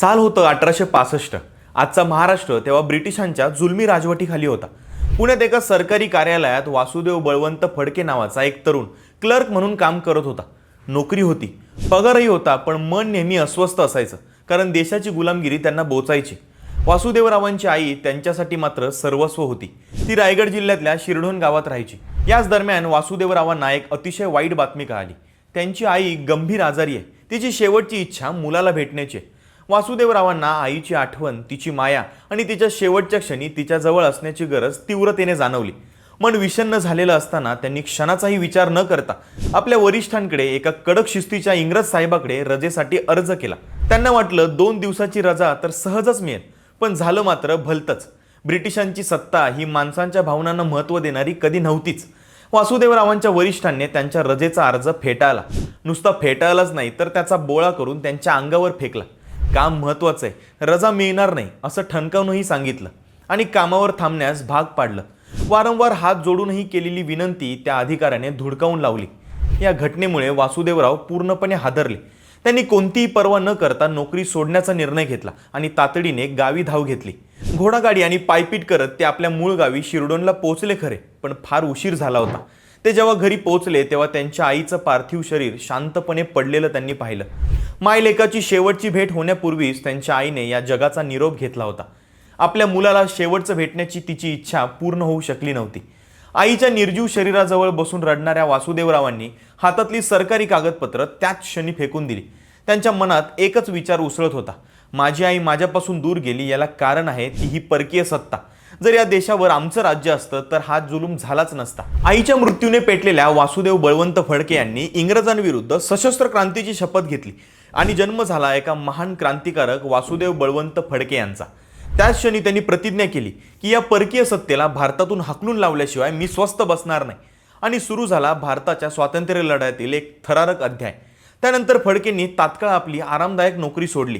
साल होतं अठराशे पासष्ट. आजचा महाराष्ट्र तेव्हा ब्रिटिशांच्या जुलमी राजवटीखाली होता. पुण्यात एका सरकारी कार्यालयात वासुदेव बळवंत फडके नावाचा एक तरुण क्लर्क म्हणून काम करत होता. नोकरी होती. पगारही होता पण मन नेहमी अस्वस्थ असायचं कारण देशाची गुलामगिरी त्यांना बोचायची. वासुदेवरावांची आई त्यांच्यासाठी मात्र सर्वस्व होती. ती रायगड जिल्ह्यातल्या शिरढोण गावात राहायची. याच दरम्यान वासुदेवरावांना एक अतिशय वाईट बातमी कळाली. त्यांची आई गंभीर आजारी आहे. तिची शेवटची इच्छा मुलाला भेटण्याची आहे. वासुदेवरावांना आईची आठवण तिची माया आणि तिच्या शेवटच्या क्षणी तिच्याजवळ असण्याची गरज तीव्रतेने जाणवली. मन विषन्न झालेलं असताना त्यांनी क्षणाचाही विचार न करता आपल्या वरिष्ठांकडे एका कडक शिस्तीच्या इंग्रज साहेबाकडे रजेसाठी अर्ज केला. त्यांना वाटलं दोन दिवसाची रजा तर सहजच मिळेल पण झालं मात्र भलतंच. ब्रिटिशांची सत्ता ही माणसांच्या भावनांना महत्त्व देणारी कधी नव्हतीच. वासुदेवरावांच्या वरिष्ठांनी त्यांच्या रजेचा अर्ज फेटाळला. नुसता फेटाळलाच नाही तर त्याचा बोळा करून त्यांच्या अंगावर फेकला. काम महत्त्वाचं आहे. रजा मिळणार नाही असं ठणकावूनही सांगितलं. आणि कामावर थांबण्यास भाग पाडलं. वारंवार हात जोडूनही केलेली विनंती त्या अधिकाऱ्याने धुडकावून लावली. या घटनेमुळे वासुदेवराव पूर्णपणे हादरले. त्यांनी कोणतीही पर्वा न करता नोकरी सोडण्याचा निर्णय घेतला आणि तातडीने गावी धाव घेतली. घोडागाडी आणि पायपीट करत ते आपल्या मूळ गावी शिरडोनला पोहोचले खरे पण फार उशीर झाला होता. ते जेव्हा घरी पोहोचले तेव्हा त्यांच्या आईचं पार्थिव शरीर शांतपणे पडलेलं त्यांनी पाहिलं. मायलेकाची शेवटची भेट होण्यापूर्वीच त्यांच्या आईने या जगाचा निरोप घेतला होता. आपल्या मुलाला शेवटचं भेटण्याची तिची इच्छा पूर्ण होऊ शकली नव्हती. आईच्या निर्जीव शरीराजवळ बसून रडणाऱ्या वासुदेवरावांनी हातातली सरकारी कागदपत्र त्याच क्षणी फेकून दिली. त्यांच्या मनात एकच विचार उसळत होता. माझी आई माझ्यापासून दूर गेली याला कारण आहे ती ही परकीय सत्ता. जर या देशावर आमचं राज्य असतं तर हा जुलूम झालाच नसता. आईच्या मृत्यूने पेटलेल्या वासुदेव बळवंत फडके यांनी इंग्रजांविरुद्ध सशस्त्र क्रांतीची शपथ घेतली आणि जन्म झाला एका महान क्रांतिकारक वासुदेव बळवंत फडके यांचा. त्याच क्षणी त्यांनी प्रतिज्ञा केली की या परकीय सत्तेला भारतातून हाकलून लावल्याशिवाय मी स्वस्थ बसणार नाही. आणि सुरू झाला भारताच्या स्वातंत्र्य लढ्यातील एक थरारक अध्याय. त्यानंतर फडकेंनी तात्काळ आपली आरामदायक नोकरी सोडली.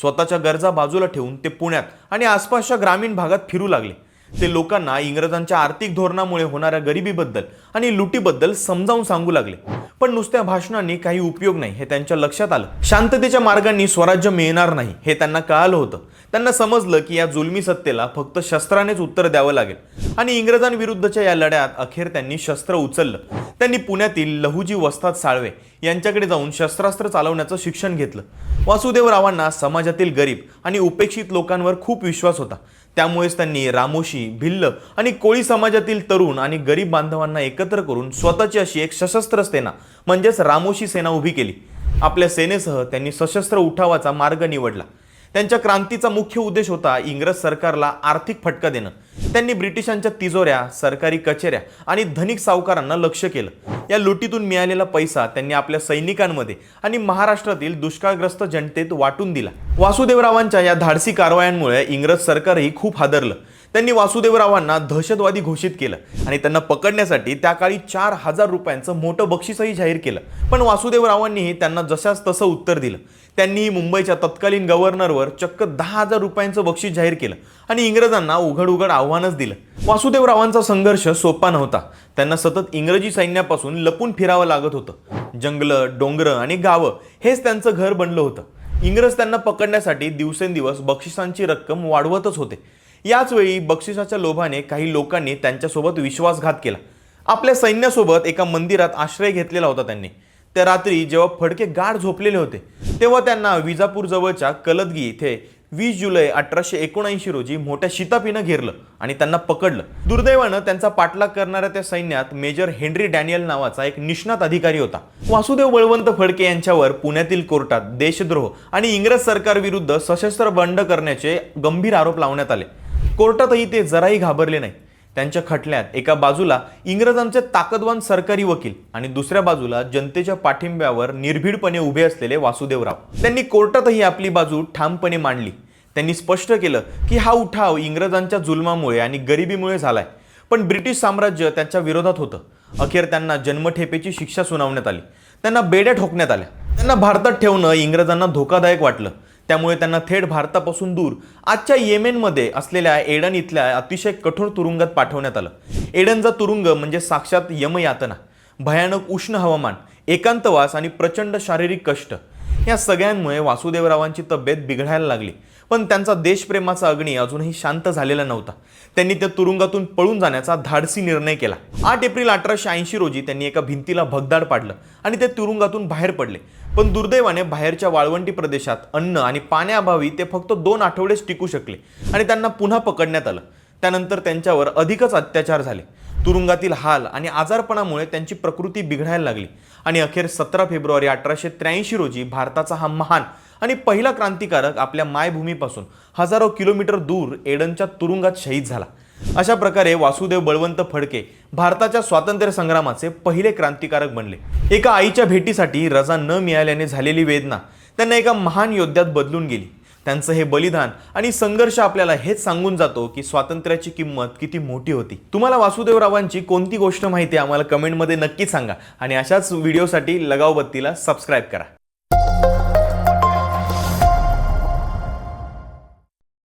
स्वतःच्या गरजा बाजूला ठेवून ते पुण्यात आणि आसपासच्या ग्रामीण भागात फिरू लागले. ते लोकांना इंग्रजांच्या आर्थिक धोरणामुळे होणाऱ्या गरिबीबद्दल आणि लुटीबद्दल समजावून सांगू लागले. पण नुसत्या भाषणांनी काही उपयोग नाही हे त्यांच्या लक्षात आलं. शांततेच्या मार्गांनी स्वराज्य मिळणार नाही हे त्यांना कळालं होतं. त्यांना समजलं की या जुलमी सत्तेला फक्त शस्त्रानेच उत्तर द्यावं लागेल. आणि इंग्रजांविरुद्धच्या या लढ्यात अखेर त्यांनी शस्त्र उचललं. त्यांनी पुण्यातील लहुजी वस्ताद साळवे यांच्याकडे जाऊन शस्त्रास्त्र चालवण्याचं शिक्षण घेतलं. वासुदेवरावांना समाजातील गरीब आणि उपेक्षित लोकांवर खूप विश्वास होता. त्यामुळेच त्यांनी रामोशी भिल्ल आणि कोळी समाजातील तरुण आणि गरीब बांधवांना एकत्र करून स्वतःची अशी एक सशस्त्र सेना म्हणजेच रामोशी सेना उभी केली. आपल्या सेनेसह त्यांनी सशस्त्र उठावाचा मार्ग निवडला. त्यांच्या क्रांतीचा मुख्य उद्देश होता इंग्रज सरकारला आर्थिक फटका देणं. त्यांनी ब्रिटिशांच्या तिजोऱ्या सरकारी कचेऱ्या आणि धनिक सावकारांना लक्ष केलं. या लुटीतून मिळालेला पैसा त्यांनी आपल्या सैनिकांमध्ये आणि महाराष्ट्रातील दुष्काळग्रस्त जनतेत वाटून दिला. वासुदेवरावांच्या या धाडसी कारवायांमुळे इंग्रज सरकारही खूप हादरलं. त्यांनी वासुदेवरावांना दहशतवादी घोषित केलं आणि त्यांना पकडण्यासाठी त्या काळी चार हजार रुपयांचं मोठं बक्षीसही जाहीर केलं. पण वासुदेवरावांनीही त्यांना जशास तसं उत्तर दिलं. त्यांनी मुंबईच्या तत्कालीन गव्हर्नरवर चक्क दहा हजार रुपयांचं बक्षीस जाहीर केलं आणि इंग्रजांना उघड उघड आव्हानच दिलं. वासुदेवरावांचा संघर्ष सोपा नव्हता. त्यांना सतत इंग्रजी सैन्यापासून लपून फिरावं लागत होतं. जंगलं डोंगरं आणि गावं हेच त्यांचं घर बनलं होतं. इंग्रज त्यांना पकडण्यासाठी दिवसेंदिवस बक्षिसांची रक्कम वाढवतच होते. याचवेळी बक्षिसाच्या लोभाने काही लोकांनी त्यांच्यासोबत विश्वासघात केला. आपल्या सैन्यासोबत एका मंदिरात आश्रय घेतलेला होता त्यांनी. त्या रात्री जेव्हा फडके गाढ झोपलेले होते तेव्हा त्यांना विजापूर जवळच्या कलदगी इथे वीस जुलै अठराशे एकोणऐंशी रोजी मोठ्या शितापीनं घेरलं आणि त्यांना पकडलं. दुर्दैवानं त्यांचा पाठलाग करणाऱ्या त्या सैन्यात मेजर हेनरी डॅनियल नावाचा एक निष्णात अधिकारी होता. वासुदेव बळवंत फडके यांच्यावर पुण्यातील कोर्टात देशद्रोह आणि इंग्रज सरकारविरुद्ध सशस्त्र बंड करण्याचे गंभीर आरोप लावण्यात आले. कोर्टातही ते जराही घाबरले नाही. त्यांच्या खटल्यात एका बाजूला इंग्रजांचे ताकदवान सरकारी वकील आणि दुसऱ्या बाजूला जनतेच्या पाठिंब्यावर निर्भीडपणे उभे असलेले वासुदेवराव. त्यांनी कोर्टातही आपली बाजू ठामपणे मांडली. त्यांनी स्पष्ट केलं की हा उठाव इंग्रजांच्या जुलमामुळे आणि गरिबीमुळे झालाय. पण ब्रिटिश साम्राज्य त्यांच्या विरोधात होतं. अखेर त्यांना जन्मठेपेची शिक्षा सुनावण्यात आली. त्यांना बेड्या ठोकण्यात आल्या. त्यांना भारतात ठेवणं इंग्रजांना धोकादायक वाटलं. त्यामुळे त्यांना थेट भारतापासून दूर आजच्या येमेनमध्ये असलेल्या एडन इथल्या अतिशय कठोर तुरुंगात पाठवण्यात आलं. एडनचा तुरुंग म्हणजे साक्षात यमयातना भयानक उष्ण हवामान एकांतवास आणि प्रचंड शारीरिक कष्ट. या सगळ्यांमुळे वासुदेवरावांची तब्येत बिघडायला लागली. पण त्यांचा देशप्रेमाचा अग्नी अजूनही शांत झालेला नव्हता. त्यांनी त्या तुरुंगातून पळून जाण्याचा धाडसी निर्णय केला. आठ एप्रिल अठराशे ऐंशी रोजी त्यांनी एका भिंतीला भगदाड पाडलं आणि ते तुरुंगातून बाहेर पडले. पण दुर्दैवाने बाहेरच्या वाळवंटी प्रदेशात अन्न आणि पाण्याअभावी ते फक्त दोन आठवडेच टिकू शकले आणि त्यांना पुन्हा पकडण्यात आलं. त्यानंतर त्यांच्यावर अधिकच अत्याचार झाले. तुरुंगातील हाल आणि आजारपणामुळे त्यांची प्रकृती बिघडायला लागली. आणि अखेर सतरा फेब्रुवारी अठराशे त्र्याऐंशी रोजी भारताचा हा महान आणि पहिला क्रांतिकारक आपल्या मायभूमीपासून हजारो किलोमीटर दूर एडनच्या तुरुंगात शहीद झाला. अशा प्रकारे वासुदेव बळवंत फडके भारताच्या स्वातंत्र्य संग्रामाचे पहिले क्रांतिकारक बनले. एका आईच्या भेटीसाठी रजा न मिळाल्याने झालेली वेदना त्यांना एका महान योद्ध्यात बदलून गेली. त्यांचं हे बलिदान आणि संघर्ष आपल्याला हेच सांगून जातो की स्वातंत्र्याची किंमत किती मोठी होती. तुम्हाला वासुदेवरावांची कोणती गोष्ट माहिती आम्हाला कमेंटमध्ये नक्की सांगा आणि अशाच व्हिडिओसाठी लगाव बत्तीला सबस्क्राईब करा.